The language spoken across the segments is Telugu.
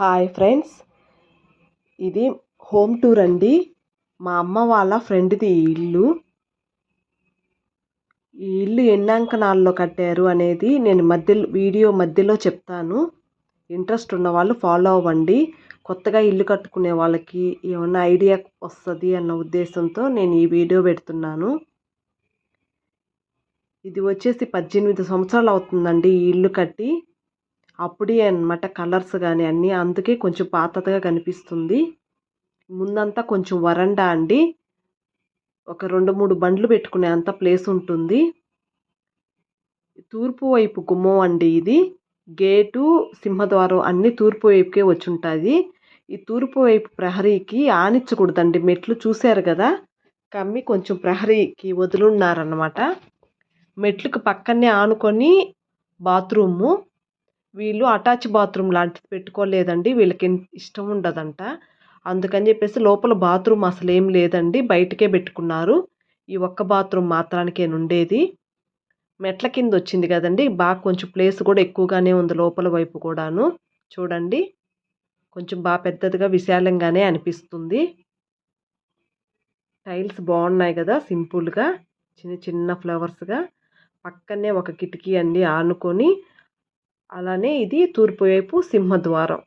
హాయ్ ఫ్రెండ్స్ ఇది హోమ్ టూర్ అండి. మా అమ్మ వాళ్ళ ఫ్రెండ్ది ఈ ఇల్లు. ఈ ఇల్లు ఎన్ని అంకణాల్లో కట్టారు అనేది నేను మధ్యలో వీడియో మధ్యలో చెప్తాను. ఇంట్రెస్ట్ ఉన్న వాళ్ళు ఫాలో అవ్వండి. కొత్తగా ఇల్లు కట్టుకునే వాళ్ళకి ఏమన్నా ఐడియా వస్తుంది అన్న ఉద్దేశంతో నేను ఈ వీడియో పెడుతున్నాను. ఇది వచ్చేసి పద్దెనిమిది సంవత్సరాలు అవుతుందండి ఈ ఇల్లు కట్టి. అప్పుడే అనమాట కలర్స్ కానీ అన్నీ అందుకే కొంచెం పాతగా కనిపిస్తుంది. ముందంతా కొంచెం వరండా అండి. ఒక రెండు మూడు బండ్లు పెట్టుకునే అంత ప్లేస్ ఉంటుంది. తూర్పు వైపు గుమ్మం అండి ఇది. గేటు సింహద్వారం అన్నీ తూర్పు వైపుకే వచ్చి ఉంటుంది ఈ తూర్పు వైపు ప్రహరీకి ఆనిచ్చకూడదండి. మెట్లు చూశారు కదా? కమ్మి కొంచెం ప్రహరీకి వదులున్నారనమాట మెట్లకు పక్కనే ఆనుకొని బాత్రూము. వీళ్ళు అటాచ్ బాత్రూమ్ లాంటిది పెట్టుకోలేదండి. వీళ్ళకి ఇష్టం ఉండదంట. అందుకని చెప్పేసి లోపల బాత్రూమ్ అసలు ఏం లేదండి. బయటకే పెట్టుకున్నారు. ఈ ఒక్క బాత్రూమ్ మాత్రానికే ఉండేది మెట్ల కింద వచ్చింది కదండి. బాగా కొంచెం ప్లేస్ కూడా ఎక్కువగానే ఉంది లోపల వైపు కూడాను. చూడండి. కొంచెం బాగా పెద్దదిగా విశాలంగానే అనిపిస్తుంది. టైల్స్ బాగున్నాయి కదా సింపుల్గా. చిన్న చిన్న ఫ్లవర్స్గా. పక్కనే ఒక కిటికీ అండి ఆనుకొని అలానే ఇది తూర్పు వైపు సింహద్వారం.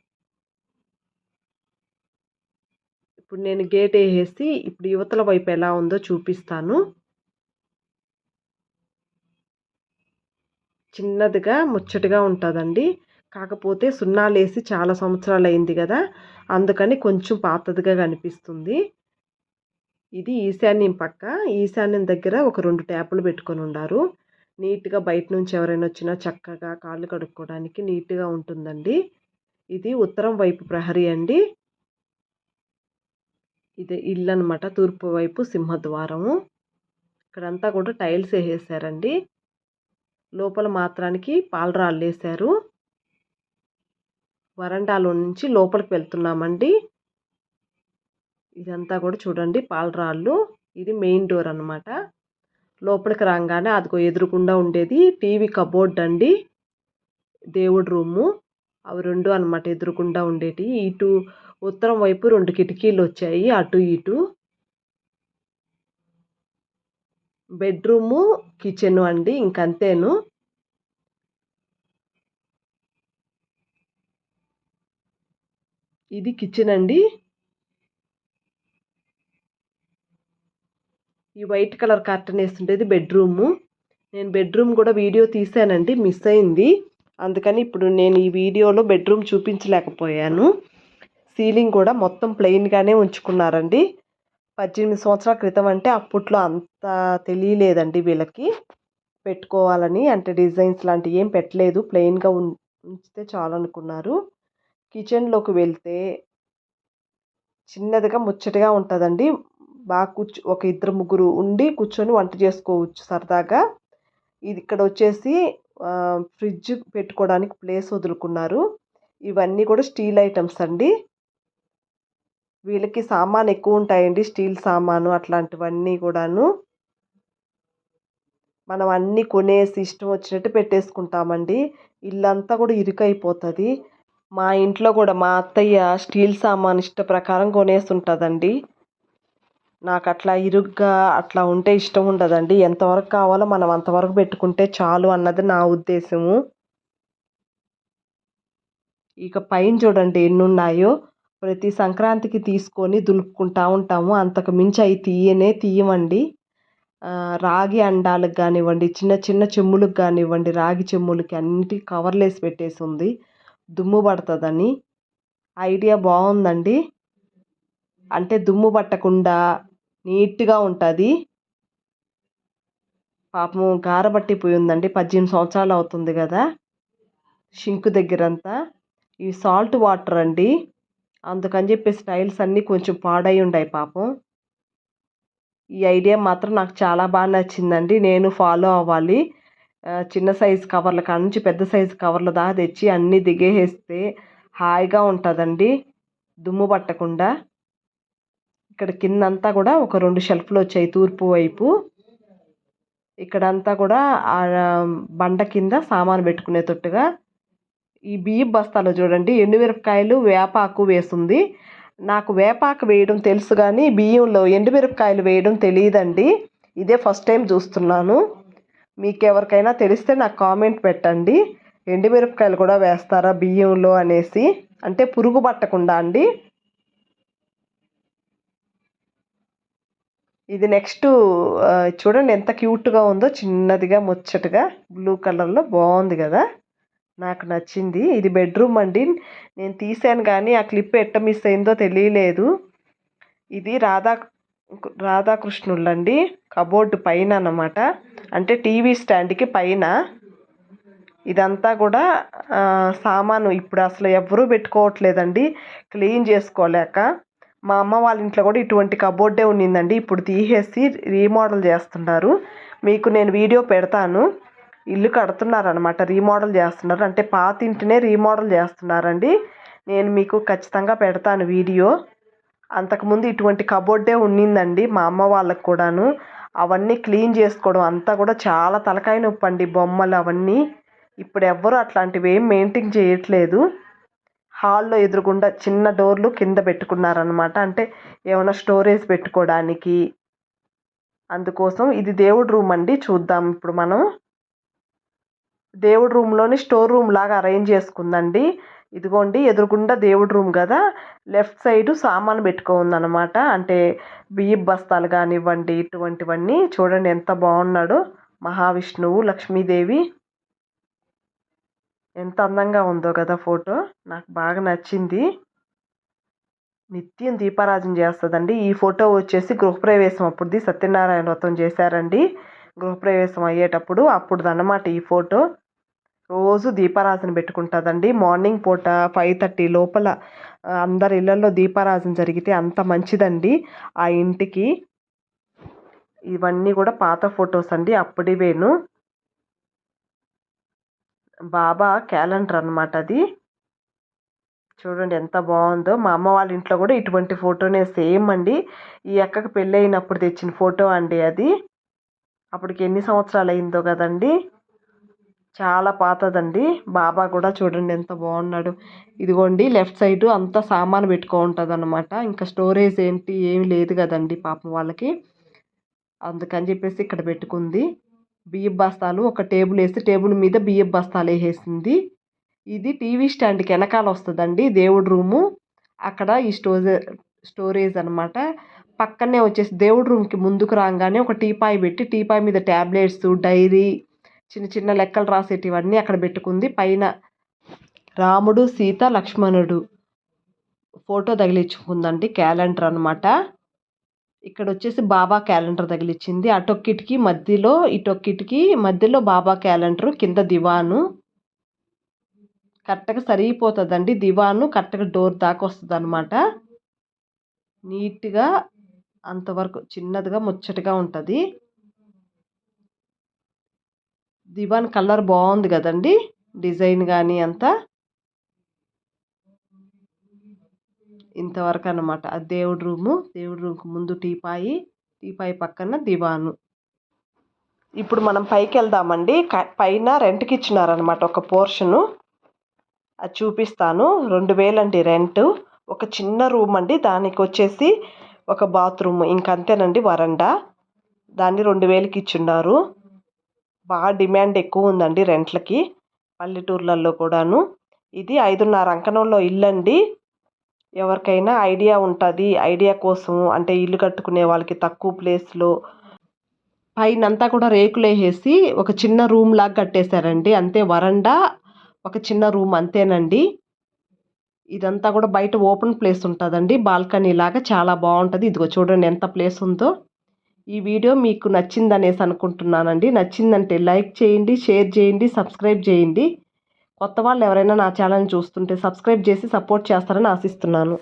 ఇప్పుడు నేను గేట్ వేసేసి ఇప్పుడు యువతల వైపు ఎలా ఉందో చూపిస్తాను. చిన్నదిగా ముచ్చటగా ఉంటుందండి. కాకపోతే సున్నాలు వేసి చాలా సంవత్సరాలు అయింది కదా అందుకని కొంచెం పాతదిగా కనిపిస్తుంది. ఇది ఈశాన్యం పక్క. ఈశాన్యం దగ్గర ఒక రెండు ట్యాపులు పెట్టుకొని ఉన్నారు నీట్గా బయట నుంచి ఎవరైనా వచ్చినా చక్కగా కాళ్ళు కడుక్కోవడానికి నీట్గా ఉంటుందండి. ఇది ఉత్తరం వైపు ప్రహరీ అండి. ఇది ఇల్లు అనమాట తూర్పు వైపు సింహద్వారము. ఇక్కడంతా కూడా టైల్స్ వేసేసారండి లోపల మాత్రానికి పాలరాళ్ళు వేసారు వరండాలో నుంచి లోపలికి వెళ్తున్నామండి. ఇదంతా కూడా చూడండి పాలరాళ్ళు ఇది మెయిన్ డోర్ అనమాట లోపలికి రాగానే అదిగో ఎదురుకుండా ఉండేది టీవీ కబోర్డ్ అండి. దేవుడి రూము. అవి రెండు అనమాట ఎదురుకుండా ఉండేటి ఇటు ఉత్తరం వైపు రెండు కిటికీలు వచ్చాయి. అటు ఇటు బెడ్రూము కిచెన్ అండి ఇంకంతేను. ఇది కిచెన్ అండి. ఈ వైట్ కలర్ కర్టన్ వేస్తుండేది బెడ్రూము. నేను బెడ్రూమ్ కూడా వీడియో తీసానండి మిస్ అయింది. అందుకని ఇప్పుడు నేను ఈ వీడియోలో బెడ్రూమ్ చూపించలేకపోయాను. సీలింగ్ కూడా మొత్తం ప్లెయిన్గానే ఉంచుకున్నారండి. పద్దెనిమిది సంవత్సరాల క్రితం అంటే అప్పట్లో అంత తెలియలేదండి వీళ్ళకి. పెట్టుకోవాలని అంటే డిజైన్స్ లాంటివి ఏం పెట్టలేదు ప్లెయిన్గా ఉంచితే చాలు అనుకున్నారు. కిచెన్లోకి వెళ్తే చిన్నదిగా ముచ్చటగా ఉంటుందండి. బాగా కూర్చు ఒక ఇద్దరు ముగ్గురు ఉండి కూర్చొని వంట చేసుకోవచ్చు సరదాగా. ఇది ఇక్కడ వచ్చేసి ఫ్రిడ్జ్ పెట్టుకోవడానికి ప్లేస్ వదులుకున్నారు. ఇవన్నీ కూడా స్టీల్ ఐటమ్స్ అండి. వీళ్ళకి సామాన్ ఎక్కువ ఉంటాయండి స్టీల్ సామాను అట్లాంటివన్నీ కూడాను. మనం అన్నీ కొనేసి ఇష్టం వచ్చినట్టు పెట్టేసుకుంటామండి. ఇల్లంతా కూడా ఇరుకైపోతుంది. మా ఇంట్లో కూడా మా అత్తయ్య స్టీల్ సామాన్ ఇష్ట ప్రకారం కొనేసి ఉంటుందండి. నాకు అట్లా ఇరుగ్గా అట్లా ఉంటే ఇష్టం ఉండదండి. ఎంతవరకు కావాలో మనం అంతవరకు పెట్టుకుంటే చాలు అన్నది నా ఉద్దేశము. ఇక పైన చూడండి ఎన్ని ఉన్నాయో ప్రతి సంక్రాంతికి తీసుకొని దులుపుకుంటా ఉంటాము. అంతకు మించి అవి తీయనే తీయమండి. రాగి అండాలకు కానివ్వండి చిన్న చిన్న చెమ్ములకు కానివ్వండి రాగి చెమ్ములకి అన్నిటి కవర్లు వేసి పెట్టేసి ఉంది. దుమ్ము పడుతుందని. ఐడియా బాగుందండి. అంటే దుమ్ము పట్టకుండా నీట్గా ఉంటుంది. పాపం గారబట్టిపోయి ఉందండి పద్దెనిమిది సంవత్సరాలు అవుతుంది కదా! షింక్ దగ్గరంతా. ఈ సాల్ట్ వాటర్ అండి. అందుకని చెప్పేసి టైల్స్ అన్నీ కొంచెం పాడై ఉన్నాయి పాపం. ఈ ఐడియా మాత్రం నాకు చాలా బాగా నచ్చిందండి. నేను ఫాలో అవ్వాలి. చిన్న సైజు కవర్ల కాడ నుంచి పెద్ద సైజు కవర్ల దాకా తెచ్చి అన్నీ దిగేసేస్తే హాయిగా ఉంటుందండి. దుమ్ము పట్టకుండా. ఇక్కడ కిందంతా కూడా ఒక రెండు షెల్ఫ్లు వచ్చాయి తూర్పు వైపు. ఇక్కడంతా కూడా బండ కింద సామాను పెట్టుకునే తొట్టుగా. ఈ బియ్యం బస్తాలో చూడండి ఎండుమిరపకాయలు వేపాకు వేసింది. నాకు వేపాకు వేయడం తెలుసు కానీ బియ్యంలో ఎండుమిరపకాయలు వేయడం తెలియదండి. ఇదే ఫస్ట్ టైం చూస్తున్నాను. మీకు ఎవరికైనా తెలిస్తే నాకు కామెంట్ పెట్టండి. ఎండుమిరపకాయలు కూడా వేస్తారా బియ్యంలో అనేసి. అంటే పురుగు పట్టకుండా అండి. ఇది నెక్స్ట్ చూడండి ఎంత క్యూట్గా ఉందో చిన్నదిగా ముచ్చటగా బ్లూ కలర్లో బాగుంది కదా. నాకు నచ్చింది. ఇది బెడ్రూమ్ అండి. నేను తీసాను కానీ ఆ క్లిప్ ఎట్ట మిస్ అయిందో తెలియలేదు. ఇది రాధా రాధాకృష్ణుళ్ళండి కబోర్డు పైన అన్నమాట. అంటే టీవీ స్టాండ్కి పైన. ఇదంతా కూడా సామాను. ఇప్పుడు అసలు ఎవరూ పెట్టుకోవట్లేదండి. క్లీన్ చేసుకోలేక. మా అమ్మ వాళ్ళ ఇంట్లో కూడా ఇటువంటి కబోర్డే ఉన్నిందండి ఇప్పుడు తీసేసి రీమోడల్ చేస్తున్నారు. మీకు నేను వీడియో పెడతాను. ఇల్లు కడుతున్నారనమాట రీమోడల్ చేస్తున్నారు. అంటే పాత ఇంటినే రీమోడల్ చేస్తున్నారండి. నేను మీకు ఖచ్చితంగా పెడతాను వీడియో. అంతకుముందు ఇటువంటి కబోర్డే ఉన్నిందండి మా అమ్మ వాళ్ళకు కూడాను. అవన్నీ క్లీన్ చేసుకోవడం అంతా కూడా చాలా తలకాయ నొప్పి అండి బొమ్మలు అవన్నీ. ఇప్పుడు ఎవ్వరు అట్లాంటివి ఏం మెయింటైన్ చేయట్లేదు. హాల్లో ఎదురుగుండా చిన్న డోర్లు కింద పెట్టుకున్నారనమాట అంటే ఏమైనా స్టోరేజ్ పెట్టుకోవడానికి అందుకోసం ఇది దేవుడి రూమ్ అండి. చూద్దాం ఇప్పుడు మనం. దేవుడి రూమ్లోని స్టోర్ రూమ్ లాగా అరేంజ్ చేసుకుందండి. ఇదిగోండి ఎదురుగుండా దేవుడి రూమ్ కదా. లెఫ్ట్ సైడ్ సామాను పెట్టుకోందనమాట అంటే బియ్యం బస్తాలు కానివ్వండి ఇటువంటివన్నీ. చూడండి ఎంత బాగున్నాడో. మహావిష్ణువు లక్ష్మీదేవి. ఎంత అందంగా ఉందో కదా ఫోటో. నాకు బాగా నచ్చింది. నిత్యం దీపారాజన చేస్తుందండి. ఈ ఫోటో వచ్చేసి గృహప్రవేశం అప్పుడుది. సత్యనారాయణ వ్రతం చేశారండి. గృహప్రవేశం అయ్యేటప్పుడు అప్పుడు అన్నమాట ఈ ఫోటో. రోజు దీపారాజన పెట్టుకుంటుందండి. మార్నింగ్ పూట ఫైవ్ థర్టీ లోపల అందరి ఇళ్ళల్లో దీపారాజన జరిగితే అంత మంచిదండి. ఆ ఇంటికి ఇవన్నీ కూడా పాత ఫొటోస్ అండి. అప్పుడివేను. బాబా క్యాలెండర్ అనమాట అది. చూడండి ఎంత బాగుందో. మా అమ్మ వాళ్ళ ఇంట్లో కూడా ఇటువంటి ఫోటోనే సేమ్ అండి. ఈ అక్కకి పెళ్ళి అయినప్పుడు తెచ్చిన ఫోటో అండి అది. అప్పటికి ఎన్ని సంవత్సరాలు అయిందో కదండి. చాలా పాతదండి. బాబా కూడా చూడండి ఎంత బాగున్నాడు. ఇదిగోండి లెఫ్ట్ సైడ్ అంతా సామాను పెట్టుకో ఉంటుంది అనమాట ఇంకా స్టోరేజ్ ఏంటి ఏమి లేదు కదండి పాపం వాళ్ళకి. అందుకని చెప్పేసి ఇక్కడ పెట్టుకుంది. బియ్యం బస్తాలు ఒక టేబుల్ వేసి టేబుల్ మీద బియ్యం బస్తాలు వేసేసింది. ఇది టీవీ స్టాండ్కి వెనకాల వస్తుందండి దేవుడి రూము. అక్కడ ఈ స్టోరేజ్ స్టోరేజ్ అనమాట పక్కనే వచ్చేసి దేవుడి రూమ్కి ముందుకు రాగానే ఒక టీపాయ్ పెట్టి టీపాయ్ మీద ట్యాబ్లెట్స్ డైరీ చిన్న చిన్న లెక్కలు రాసేటివన్నీ అక్కడ పెట్టుకుంది. పైన రాముడు సీత లక్ష్మణుడు ఫోటో తగిలించుకుందండి క్యాలెండర్ అనమాట ఇక్కడ వచ్చేసి బాబా క్యాలెండర్ తగిలిచ్చింది. అటొక్కిటికి మధ్యలో ఇటొక్కిటికి మధ్యలో బాబా క్యాలెండర్ కింద దివాను. కరెక్ట్గా సరిగిపోతుందండి. దివాను కరెక్ట్గా డోర్ దాకా వస్తుంది అనమాట నీట్గా అంతవరకు చిన్నదిగా ముచ్చటగా ఉంటుంది. దివాన్ కలర్ బాగుంది కదండి. డిజైన్ కానీ అంతా. ఇంతవరకు అనమాట అది దేవుడి రూము దేవుడి రూమ్కి ముందు టీపాయి టీపాయి పక్కన దివాను. ఇప్పుడు మనం పైకి వెళ్దామండి పైన రెంట్కి ఇచ్చినారనమాట ఒక పోర్షను. అది చూపిస్తాను. రెండు వేలండి రెంట్. ఒక చిన్న రూమ్ అండి దానికి వచ్చేసి ఒక బాత్రూమ్. ఇంకంతేనండి వరండా. దాన్ని రెండు వేలకి ఇచ్చున్నారు. బాగా డిమాండ్ ఎక్కువ ఉందండి రెంట్లకి. పల్లెటూర్లలో కూడాను. ఇది ఐదున్నర అంకణంలో ఇల్లు అండి ఎవరికైనా ఐడియా ఉంటుంది. ఐడియా కోసం అంటే ఇల్లు కట్టుకునే వాళ్ళకి తక్కువ ప్లేస్లో పైనంతా కూడా రేకులు వేసేసి ఒక చిన్న రూమ్ లాగా కట్టేశారండి. అంతే వరండా ఒక చిన్న రూమ్ అంతేనండి. ఇదంతా కూడా బయట ఓపెన్ ప్లేస్ ఉంటుందండి. బాల్కనీ లాగా చాలా బాగుంటుంది. ఇదిగో చూడండి ఎంత ప్లేస్ ఉందో. ఈ వీడియో మీకు నచ్చిందనేసి అనుకుంటున్నానండి. నచ్చిందంటే లైక్ చేయండి షేర్ చేయండి సబ్స్క్రైబ్ చేయండి. కొత్త వాళ్ళు ఎవరైనా నా ఛానల్ చూస్తుంటే సబ్స్క్రైబ్ చేసి సపోర్ట్ చేస్తారని ఆశిస్తున్నాను.